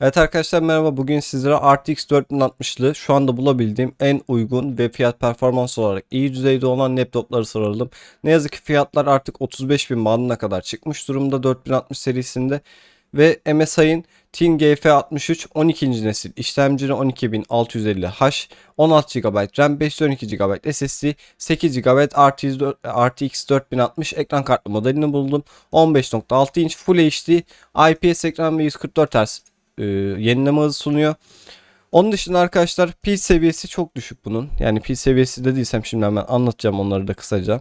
Evet arkadaşlar merhaba. Bugün sizlere RTX 4060'lı şu anda bulabildiğim en uygun ve fiyat performans olarak iyi düzeyde olan laptopları soralım. Ne yazık ki fiyatlar artık 35.000 bandına kadar çıkmış durumda 4060 serisinde. Ve MSI'ın Teen GF63 12. nesil işlemcili 12650H, 16 GB RAM, 512 GB SSD, 8 GB RTX, 4 RTX 4060 ekran kartlı modelini buldum. 15.6 inç Full HD IPS ekran ve 144 Hz e, yenileme hızı sunuyor. Onun dışında arkadaşlar pil seviyesi çok düşük bunun. Yani pil seviyesi dediysem şimdi hemen anlatacağım onları da kısaca.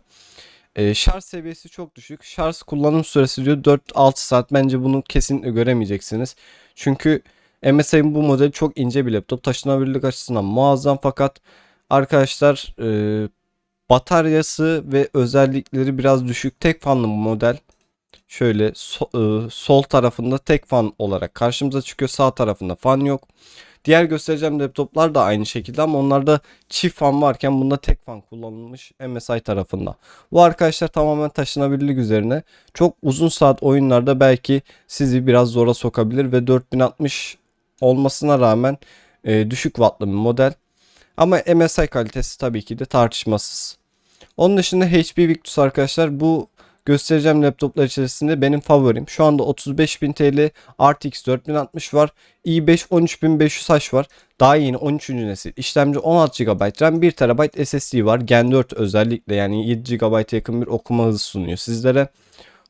E, şarj seviyesi çok düşük. Şarj kullanım süresi diyor 4-6 saat. Bence bunu kesinlikle göremeyeceksiniz. Çünkü MSI'nin bu modeli çok ince bir laptop. Taşınabilirlik açısından muazzam fakat arkadaşlar e, bataryası ve özellikleri biraz düşük. Tek fanlı bu model. Şöyle so- e, sol tarafında tek fan olarak karşımıza çıkıyor. Sağ tarafında fan yok. Diğer göstereceğim laptoplar da aynı şekilde ama onlarda çift fan varken bunda tek fan kullanılmış MSI tarafında. Bu arkadaşlar tamamen taşınabilirlik üzerine. Çok uzun saat oyunlarda belki sizi biraz zora sokabilir ve 4060 olmasına rağmen e, düşük wattlı bir model. Ama MSI kalitesi tabii ki de tartışmasız. Onun dışında HP Victus arkadaşlar bu göstereceğim laptoplar içerisinde benim favorim. Şu anda 35.000 TL RTX 4060 var. i5 13500H var. Daha yeni 13. nesil. İşlemci 16 GB RAM 1 TB SSD var. Gen 4 özellikle yani 7 GB yakın bir okuma hızı sunuyor sizlere.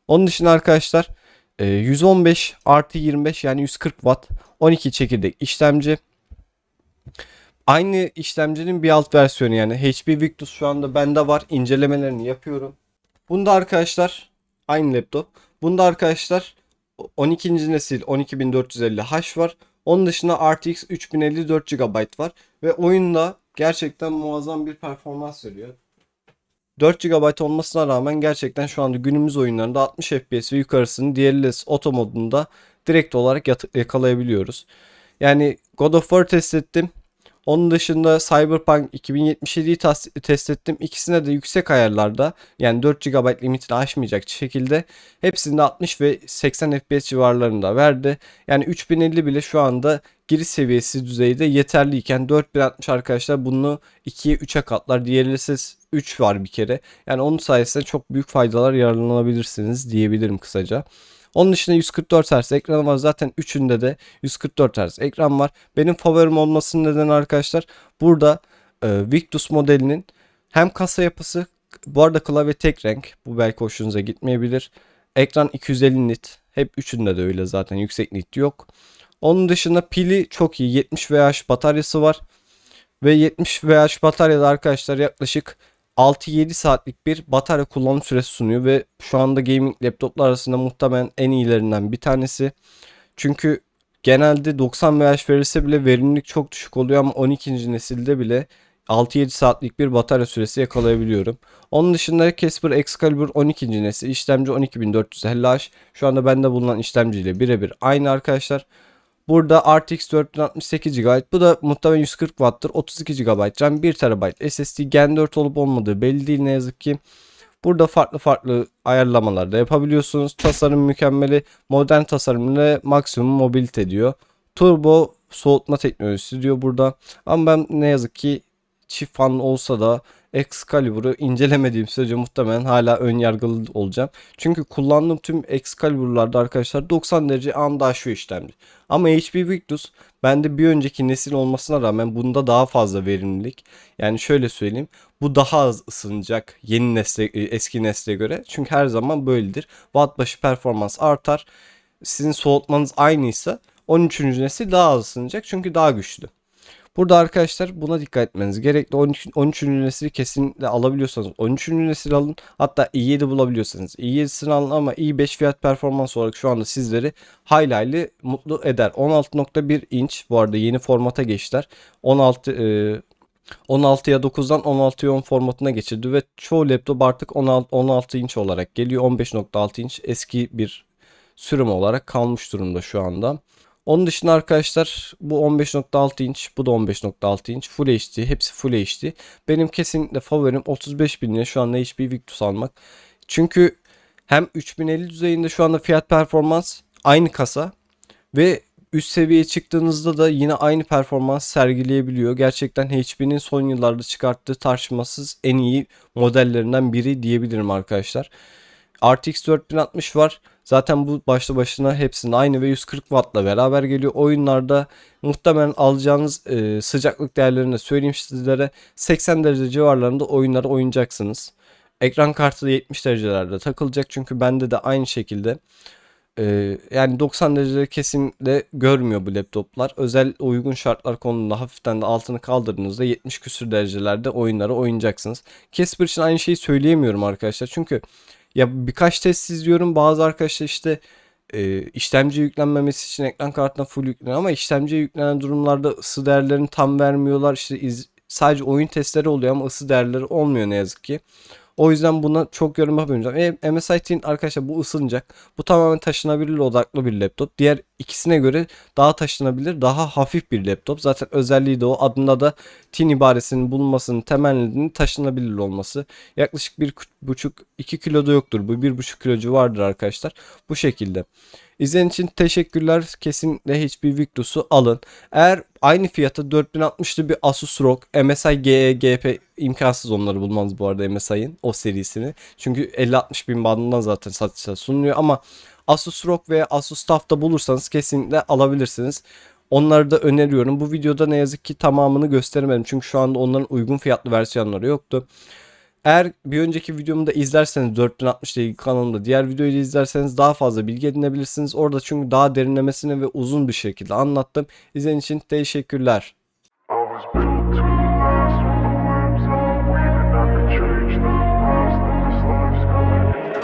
Onun dışında arkadaşlar 115 artı 25 yani 140 Watt 12 çekirdek işlemci. Aynı işlemcinin bir alt versiyonu yani HP Victus şu anda bende var. İncelemelerini yapıyorum. Bunda arkadaşlar aynı laptop. Bunda arkadaşlar 12. nesil 12450H var. Onun dışında RTX 3054 GB var. Ve oyunda gerçekten muazzam bir performans veriyor. 4 GB olmasına rağmen gerçekten şu anda günümüz oyunlarında 60 FPS ve yukarısını DLSS Auto modunda direkt olarak yakalayabiliyoruz. Yani God of War test ettim. Onun dışında Cyberpunk 2077'yi test ettim. İkisine de yüksek ayarlarda yani 4 GB limitini aşmayacak şekilde hepsinde 60 ve 80 FPS civarlarında verdi. Yani 3050 bile şu anda giriş seviyesi düzeyde yeterliyken 4060 arkadaşlar bunu 2'ye 3'e katlar. DLSS 3 var bir kere. Yani onun sayesinde çok büyük faydalar yararlanabilirsiniz diyebilirim kısaca. Onun dışında 144 Hz ekranı var. Zaten üçünde de 144 Hz ekran var. Benim favorim olmasının nedeni arkadaşlar burada e, Victus modelinin hem kasa yapısı bu arada klavye tek renk. Bu belki hoşunuza gitmeyebilir. Ekran 250 nit. Hep üçünde de öyle zaten. Yüksek nit yok. Onun dışında pili çok iyi. 70 Wh bataryası var. Ve 70 Wh bataryada arkadaşlar yaklaşık 6-7 saatlik bir batarya kullanım süresi sunuyor ve şu anda gaming laptoplar arasında muhtemelen en iyilerinden bir tanesi. Çünkü genelde 90 Wh verirse bile verimlilik çok düşük oluyor ama 12. nesilde bile 6-7 saatlik bir batarya süresi yakalayabiliyorum. Onun dışında Casper Excalibur 12. nesil işlemci 12450H şu anda bende bulunan işlemciyle birebir aynı arkadaşlar. Burada RTX 4068 GB. Bu da muhtemelen 140 Watt'tır. 32 GB RAM, 1 TB SSD, Gen 4 olup olmadığı belli değil ne yazık ki. Burada farklı farklı ayarlamalar da yapabiliyorsunuz. Tasarım mükemmeli. Modern tasarım ile maksimum mobilite diyor. Turbo soğutma teknolojisi diyor burada. Ama ben ne yazık ki çift fan olsa da Excalibur'u incelemediğim sürece muhtemelen hala ön yargılı olacağım. Çünkü kullandığım tüm Excalibur'larda arkadaşlar 90 derece anda aşıyor işlemci. Ama HP Victus bende bir önceki nesil olmasına rağmen bunda daha fazla verimlilik. Yani şöyle söyleyeyim. Bu daha az ısınacak yeni nesle, e, eski nesle göre. Çünkü her zaman böyledir. Watt başı performans artar. Sizin soğutmanız aynıysa 13. nesil daha az ısınacak çünkü daha güçlü. Burada arkadaşlar buna dikkat etmeniz gerekli. 13. 13. nesili kesinlikle alabiliyorsanız 13. nesil alın. Hatta i7 bulabiliyorsanız i7'sini alın ama i5 fiyat performans olarak şu anda sizleri hayli hayli mutlu eder. 16.1 inç bu arada yeni formata geçtiler. 16 e, 16'ya 9'dan 16'ya 10 formatına geçildi ve çoğu laptop artık 16, 16 inç olarak geliyor. 15.6 inç eski bir sürüm olarak kalmış durumda şu anda. Onun dışında arkadaşlar bu 15.6 inç, bu da 15.6 inç. Full HD, hepsi Full HD. Benim kesinlikle favorim 35 bin lira şu anda HP Victus almak. Çünkü hem 3050 düzeyinde şu anda fiyat performans aynı kasa ve üst seviyeye çıktığınızda da yine aynı performans sergileyebiliyor. Gerçekten HP'nin son yıllarda çıkarttığı tartışmasız en iyi modellerinden biri diyebilirim arkadaşlar. RTX 4060 var. Zaten bu başlı başına hepsinin aynı ve 140 Watt'la beraber geliyor. Oyunlarda muhtemelen alacağınız e, sıcaklık değerlerini de söyleyeyim sizlere. 80 derece civarlarında oyunları oynayacaksınız. Ekran kartı da 70 derecelerde takılacak çünkü bende de aynı şekilde. e, yani 90 derece kesinlikle görmüyor bu laptoplar. Özel uygun şartlar konumunda hafiften de altını kaldırdığınızda 70 küsür derecelerde oyunları oynayacaksınız. Casper için aynı şeyi söyleyemiyorum arkadaşlar. Çünkü ya birkaç test izliyorum. Bazı arkadaşlar işte e, işlemci yüklenmemesi için ekran kartına full yükleniyor ama işlemciye yüklenen durumlarda ısı değerlerini tam vermiyorlar. İşte iz- sadece oyun testleri oluyor ama ısı değerleri olmuyor ne yazık ki. O yüzden buna çok yorum yapmayacağım. E, MSI Teen arkadaşlar bu ısınacak. Bu tamamen taşınabilir odaklı bir laptop. Diğer ikisine göre daha taşınabilir, daha hafif bir laptop. Zaten özelliği de o. Adında da Teen ibaresinin bulunmasının temel nedeni taşınabilir olması. Yaklaşık 1,5-2 kiloda yoktur. Bu 1,5 kilo civardır arkadaşlar. Bu şekilde. İzlediğiniz için teşekkürler. Kesinlikle hiçbir Victus'u alın. Eğer aynı fiyata 4060'lı bir Asus ROG MSI GE GP imkansız onları bulmanız bu arada MSI'ın o serisini. Çünkü 50-60 bin bandından zaten satışa sunuluyor ama Asus ROG veya Asus TUF'ta bulursanız kesinlikle alabilirsiniz. Onları da öneriyorum. Bu videoda ne yazık ki tamamını gösteremedim. Çünkü şu anda onların uygun fiyatlı versiyonları yoktu. Eğer bir önceki videomu da izlerseniz 4060 ile ilgili kanalımda diğer videoyu da izlerseniz daha fazla bilgi edinebilirsiniz. Orada çünkü daha derinlemesine ve uzun bir şekilde anlattım. İzlediğiniz için teşekkürler.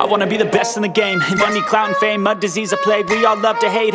I wanna be the best in the game. Money, clout, and fame, a disease, a plague. We all love to hate.